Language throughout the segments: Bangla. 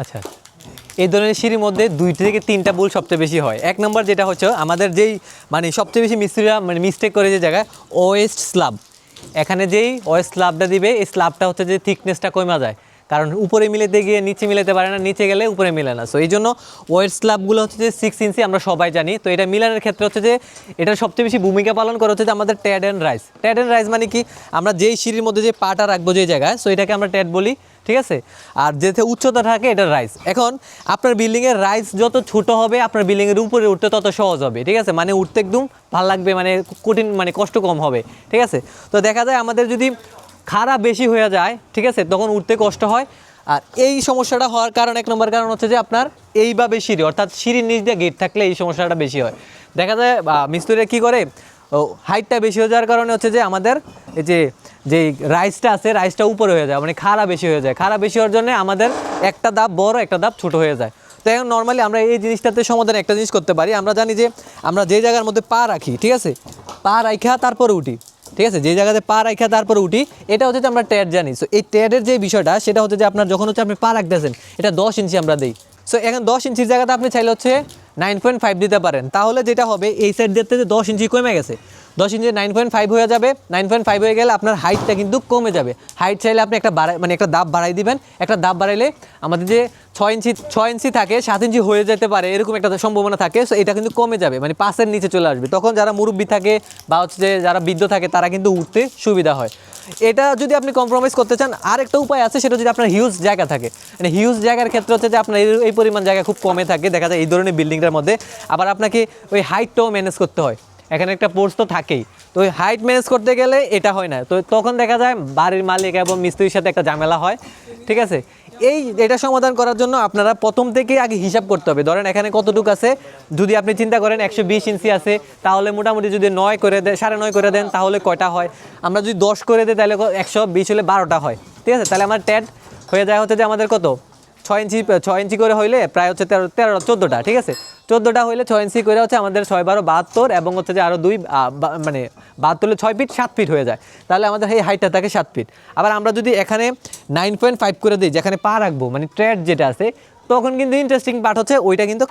আচ্ছা। এই ধরনের সিঁড়ির মধ্যে দুই থেকে তিনটা বুল সবচেয়ে বেশি হয়। এক নম্বর যেটা হচ্ছে, আমাদের যেই মানে সবচেয়ে বেশি মিস্ত্রিরা মানে মিস্টেক করে যে জায়গায় ওয়েস্ট স্লাব এখানে যেই ওয়েস্ট স্লাবটা দিবে, এই স্লাবটা হচ্ছে যে থিকনেসটা কমে যায়। কারণ উপরে মিলেতে গিয়ে নিচে মিলাতে পারে না, নিচে গেলে উপরে মিলে না। সো এই জন্য ওয়েট স্ল্যাবগুলো হচ্ছে যে সিক্স ইঞ্চি আমরা সবাই জানি। তো এটা মিলানোর ক্ষেত্রে হচ্ছে যে এটা সবচেয়ে বেশি ভূমিকা পালন করে হচ্ছে যে আমাদের tad and rice tad and rice মানে কি? আমরা যেই সিঁড়ির মধ্যে যে পাটা রাখব যে জায়গায় সো এটাকে আমরা ট্যাড বলি, ঠিক আছে? আর যেতে উচ্চতা থাকে এটা রাইস এখন আপনার বিল্ডিংয়ের রাইস যত ছোট হবে, আপনার বিল্ডিংয়ের উপরে উঠতে তত সহজ হবে, ঠিক আছে? মানে উঠতে একদম ভালো লাগবে মানে কঠিন মানে কষ্ট কম হবে, ঠিক আছে? তো দেখা যায় আমাদের যদি খারাপ বেশি হয়ে যায়, ঠিক আছে? তখন উঠতে কষ্ট হয়। আর এই সমস্যাটা হওয়ার কারণ, এক নম্বর কারণ হচ্ছে যে আপনার এই এইভাবে সিঁড়ি, অর্থাৎ সিঁড়ির নিচ দিয়ে গেট থাকলে এই সমস্যাটা বেশি হয়। দেখা যায় মিস্ত্রিরা কী করে, ও হাইটটা বেশি হয়ে যাওয়ার কারণে হচ্ছে যে আমাদের এই যে যে রাইসটা আছে রাইসটা উপরে হয়ে যায় মানে খাড়া বেশি হয়ে যায়। খাড়া বেশি হওয়ার জন্য আমাদের একটা দাপ বড়, একটা দাপ ছোট হয়ে যায়। তো এখন নর্মালি আমরা এই জিনিসটাতে সমাধান একটা জিনিস করতে পারি। আমরা জানি যে আমরা যে জায়গার মধ্যে পা রাখি, ঠিক আছে? পা রাখা তারপরে উঠি। ঠিক আছে? যে জায়গাতে পা রাখা তারপরে উঠি, এটা হচ্ছে যে আমরা ট্যাড জানি। সো এই ট্যাডের যে বিষয়টা, সেটা হচ্ছে যে আপনার যখন হচ্ছে আপনি পা রাখতেছেন, এটা দশ ইঞ্চি আমরা দিই। সো এখন দশ ইঞ্চির জায়গাতে আপনি চাইলে হচ্ছে নাইন পয়েন্ট ফাইভ দিতে পারেন। তাহলে যেটা হবে, এই সাইড দিতে যে দশ ইঞ্চি কমে গেছে। দশ ইঞ্চি নাইন পয়েন্ট ফাইভ হয়ে যাবে। নাইন পয়েন্ট ফাইভ হয়ে গেলে আপনার হাইটটা কিন্তু কমে যাবে। হাইট চাইলে আপনি একটা বাড়াই মানে একটা দাব বাড়াই দিবেন। একটা দাব বাড়াইলে আমাদের যে ছয় ইঞ্চি ছয় ইঞ্চি থাকে, সাত ইঞ্চি হয়ে যেতে পারে, এরকম একটা সম্ভাবনা থাকে। সো এটা কিন্তু কমে যাবে। মানে পাশের নিচে চলে আসবে। তখন যারা মুরব্বী থাকে বা হচ্ছে যারা বৃদ্ধ থাকে, তারা কিন্তু উঠতে সুবিধা হয়। এটা যদি আপনি কম্প্রোমাইজ করতে চান আর একটা উপায় আছে, সেটা যদি আপনার হিউজ জায়গা থাকে। মানে হিউজ জায়গার ক্ষেত্রে হচ্ছে যে আপনার এই- এই পরিমাণ জায়গা খুব কমে থাকে, দেখা যায় এই ধরনের বিল্ডিংটার মধ্যে। আবার আপনাকে ওই হাইটটাও ম্যানেজ করতে হয়। এখানে একটা পোর্স তো থাকেই। তো ওই হাইট ম্যানেজ করতে গেলে এটা হয় না। তো তখন দেখা যায় বাড়ির মালিক এবং মিস্ত্রির সাথে একটা ঝামেলা হয়। ঠিক আছে? এই এটা সমাধান করার জন্য আপনারা প্রথম থেকে আগে হিসাব করতে হবে। ধরেন এখানে কতটুকু আছে? যদি আপনি চিন্তা করেন একশো বিশ ইঞ্চি আছে, তাহলে মোটামুটি যদি নয় করে দেন সাড়ে নয় করে দেন, তাহলে কয়টা হয়? আমরা যদি দশ করে দেয় তাহলে একশো বিশ হলে বারোটা হয়। ঠিক আছে? তাহলে আমার ট্যাট হয়ে যায় হচ্ছে যে আমাদের কত? ছয় ইঞ্চি ছয় ইঞ্চি করে হইলে প্রায় হচ্ছে তেরো তেরো, চোদ্দোটা, ঠিক আছে? চোদ্দোটা হইলে ছয় ইঞ্চি করে হচ্ছে আমাদের ছয় বারো বাহাত্তর এবং হচ্ছে যে আরও দুই মানে বাহাত্তর হলে ছয় ফিট, সাত ফিট হয়ে যায়। তাহলে আমাদের এই হাইটটা থাকে সাত ফিট। আবার আমরা যদি এখানে নাইন পয়েন্ট ফাইভ করে দিই, যেখানে পা রাখব মানে ট্রেড যেটা আছে তখন কিন্তু ইন্টারেস্টিং পার্ট হচ্ছে ওইটা কিন্তু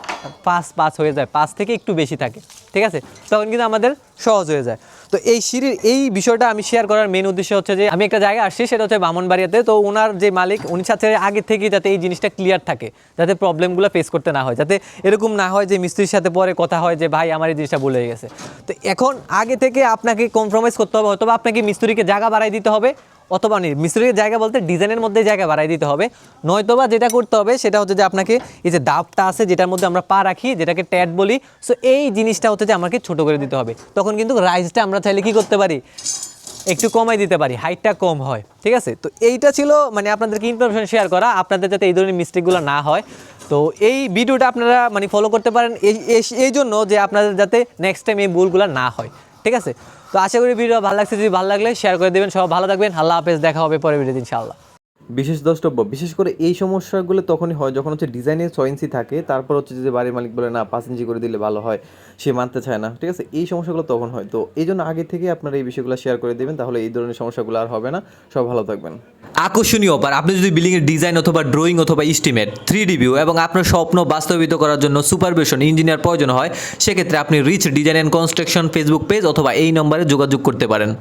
পাঁচ পাঁচ হয়ে যায়, পাঁচ থেকে একটু বেশি থাকে, ঠিক আছে? তখন কিন্তু আমাদের সহজ হয়ে যায়। তো এই সিঁড়ির এই বিষয়টা আমি শেয়ার করার মেন উদ্দেশ্য হচ্ছে যে, আমি একটা জায়গায় আসছি, সেটা হচ্ছে বামনবাড়িয়াতে। তো ওনার যে মালিক, উনি চাচ্ছে আগে থেকে যাতে এই জিনিসটা ক্লিয়ার থাকে, যাতে প্রবলেমগুলো ফেস করতে না হয়, যাতে এরকম না হয় যে মিস্ত্রির সাথে পরে কথা হয় যে, ভাই, আমার এই জিনিসটা ভুলে গেছে। তো এখন আগে থেকে আপনাকে কম্প্রোমাইজ করতে হবে অথবা আপনাকে মিস্ত্রিকে জায়গা বাড়াই দিতে হবে। অথবা মিস্ত্রির জায়গা বলতে ডিজাইনের মধ্যে জায়গা বাড়াই দিতে হবে। নয়তোবা যেটা করতে হবে, সেটা হচ্ছে যে আপনাকে এই যে দাবটা আছে, যেটার মধ্যে আমরা পা রাখি, যেটাকে ট্যাট বলি সো এই জিনিসটা হচ্ছে যে আমাকে ছোট করে দিতে হবে। তখন কিন্তু রাইসটা আমরা চাইলে কি করতে পারি? একটু কমাই দিতে পারি, হাইটটা কম হয়, ঠিক আছে? তো এইটা ছিল মানে আপনাদেরকে ইনফরমেশন শেয়ার করা, আপনাদের যাতে এই ধরনের মিস্টেকগুলো না হয়। তো এই ভিডিওটা আপনারা মানে ফলো করতে পারেন, এই- এই জন্য যে আপনাদের যাতে নেক্সট টাইম এই ভুলগুলো না হয়, ঠিক আছে? তো আশা করি ভিডিও ভালো লাগছে। যদি ভালো লাগলে শেয়ার করে দেবেন। সব ভালো থাকবেন। আল্লাহ হাফেজ। দেখা হবে পরে ভিডিও ইনশাআল্লাহ। বিশেষ দ্রষ্টব্য। বিশেষ করে এই সমস্যাগুলো তখনই হয় যখন হচ্ছে ডিজাইনে ছয় থাকে, তারপর হচ্ছে যে বাড়ির মালিক বলে, না, পাঁচ ইঞ্চি করে দিলে ভালো হয়। সে মানতে চায় না। ঠিক আছে? এই সমস্যাগুলো তখন হয়। তো এই জন্য আগে থেকে আপনারা এই বিষয়গুলো শেয়ার করে দেবেন, তাহলে এই ধরনের সমস্যাগুলো আর হবে না। সব ভালো থাকবেন। আকর্ষণীয় অফার আপনি যদি বিল্ডিং এর ডিজাইন অথবা ড্রয়িং অথবা ইস্টিমেট থ্রি ডিভিউ এবং আপনার স্বপ্ন বাস্তবিত করার জন্য সুপারভিশন ইঞ্জিনিয়ার প্রয়োজন হয়, সেক্ষেত্রে আপনি rich design and construction Facebook page অথবা এই নম্বরে যোগাযোগ করতে পারেন।